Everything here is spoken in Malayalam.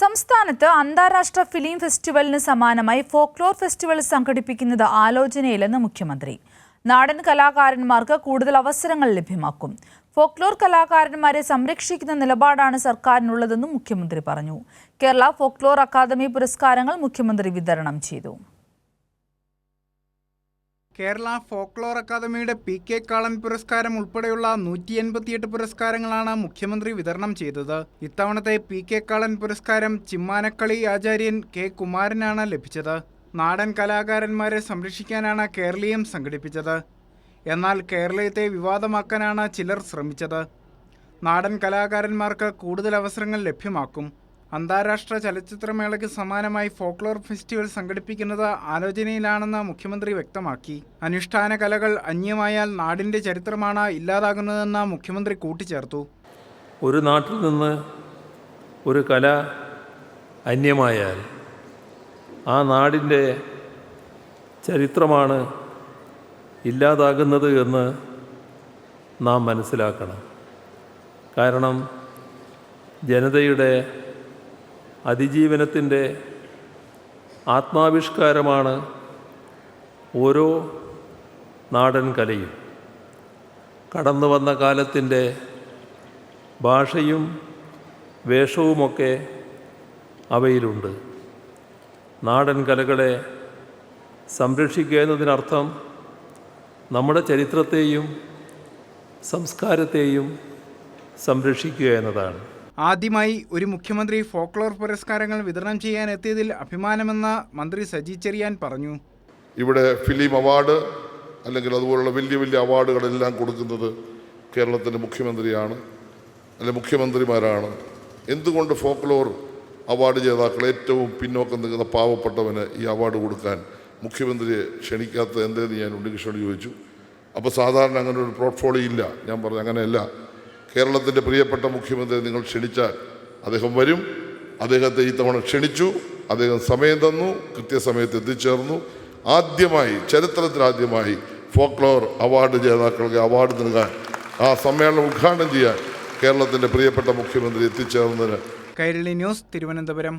സംസ്ഥാനത്ത് അന്താരാഷ്ട്ര ഫിലിം ഫെസ്റ്റിവലിന് സമാനമായി ഫോക്ലോർ ഫെസ്റ്റിവൽ സംഘടിപ്പിക്കുന്നത് ആലോചനയിലെന്ന് മുഖ്യമന്ത്രി. നാടൻ കലാകാരന്മാർക്ക് കൂടുതൽ അവസരങ്ങൾ ലഭ്യമാക്കും. ഫോക്ലോർ കലാകാരന്മാരെ സംരക്ഷിക്കുന്ന നിലപാടാണ് സർക്കാരിനുള്ളതെന്നും മുഖ്യമന്ത്രി പറഞ്ഞു. കേരള ഫോക്ലോർ അക്കാദമി പുരസ്കാരങ്ങൾ മുഖ്യമന്ത്രി വിതരണം ചെയ്തു. കേരള ഫോക്ലോർ അക്കാദമിയുടെ പി കെ കാളൻ പുരസ്കാരം ഉൾപ്പെടെയുള്ള നൂറ്റി എൺപത്തിയെട്ട് പുരസ്കാരങ്ങളാണ് മുഖ്യമന്ത്രി വിതരണം ചെയ്തത്. ഇത്തവണത്തെ പി കെ കാളൻ പുരസ്കാരം ചിമ്മാനക്കളി ആചാര്യൻ കെ കുമാരനാണ് ലഭിച്ചത്. നാടൻ കലാകാരന്മാരെ സംരക്ഷിക്കാനാണ് കേരളീയം സംഘടിപ്പിച്ചത്. എന്നാൽ കേരളീയത്തെ വിവാദമാക്കാനാണ് ചിലർ ശ്രമിച്ചത്. നാടൻ കലാകാരന്മാർക്ക് കൂടുതൽ അവസരങ്ങൾ ലഭ്യമാക്കും. അന്താരാഷ്ട്ര ചലച്ചിത്രമേളയ്ക്ക് സമാനമായി ഫോക്ലോർ ഫെസ്റ്റിവൽ സംഘടിപ്പിക്കുന്നത് ആലോചനയിലാണെന്ന് മുഖ്യമന്ത്രി വ്യക്തമാക്കി. അനുഷ്ഠാന കലകൾ അന്യമായാൽ നാടിന്റെ ചരിത്രമാണ് ഇല്ലാതാകുന്നതെന്ന് മുഖ്യമന്ത്രി കൂട്ടിച്ചേർത്തു. ഒരു നാട്ടിൽ നിന്ന് ഒരു കല അന്യമായാൽ ആ നാടിന്റെ ചരിത്രമാണ് ഇല്ലാതാകുന്നത് എന്ന് നാം മനസ്സിലാക്കണം. കാരണം ജനതയുടെ അതിജീവനത്തിന്റെ ആത്മാവിഷ്കാരമാണ് ഓരോ നാടൻ കലയും. കടന്നു വന്ന കാലത്തിന്റെ ഭാഷയും വേഷവുമൊക്കെ അവയിലുണ്ട്. നാടൻ കലകളെ സംരക്ഷിക്കുക എന്നതിനർത്ഥം നമ്മുടെ ചരിത്രത്തെയും സംസ്കാരത്തെയും സംരക്ഷിക്കുക എന്നതാണ്. ആദ്യമായി ഒരു മുഖ്യമന്ത്രി ഫോക്ലോർ പുരസ്കാരങ്ങൾ വിതരണം ചെയ്യാൻ എത്തിയതിൽ അഭിമാനമെന്ന മന്ത്രി സജി ചെറിയാൻ പറഞ്ഞു. ഇവിടെ ഫിലിം അവാർഡ് അല്ലെങ്കിൽ അതുപോലുള്ള വലിയ വലിയ അവാർഡുകളെല്ലാം കൊടുക്കുന്നത് കേരളത്തിന്റെ മുഖ്യമന്ത്രിയാണ് അല്ലെ മുഖ്യമന്ത്രിമാരാണ്. എന്തുകൊണ്ട് ഫോക്ലോർ അവാർഡ് ജേതാക്കൾ ഏറ്റവും പിന്നോക്കം നിൽക്കുന്ന പാവപ്പെട്ടവന് ഈ അവാർഡ് കൊടുക്കാൻ മുഖ്യമന്ത്രിയെ ക്ഷണിക്കാത്തത് എന്തെന്ന് ഞാൻ ഉണ്ണികൃഷ്ണനോട് ചോദിച്ചു. അപ്പോൾ സാധാരണ അങ്ങനെ ഒരു പോർട്ട്ഫോളിയോ ഇല്ല. ഞാൻ പറഞ്ഞു അങ്ങനെയല്ല. കേരളത്തിന്റെ പ്രിയപ്പെട്ട മുഖ്യമന്ത്രി നിങ്ങൾ ക്ഷണിച്ചാൽ അദ്ദേഹം വരും. അദ്ദേഹത്തെ ഈ തവണ ക്ഷണിച്ചു. അദ്ദേഹം സമയം തന്നു. കൃത്യസമയത്ത് എത്തിച്ചേർന്നു. ആദ്യമായി ചരിത്രത്തിലാദ്യമായി ഫോക്ലോർ അവാർഡ് ജേതാക്കൾക്ക് അവാർഡ് നൽകാൻ ആ സമ്മേളനം ഉദ്ഘാടനം ചെയ്യാൻ കേരളത്തിന്റെ പ്രിയപ്പെട്ട മുഖ്യമന്ത്രി എത്തിച്ചേർന്നതിന് കൈരളി ന്യൂസ് തിരുവനന്തപുരം.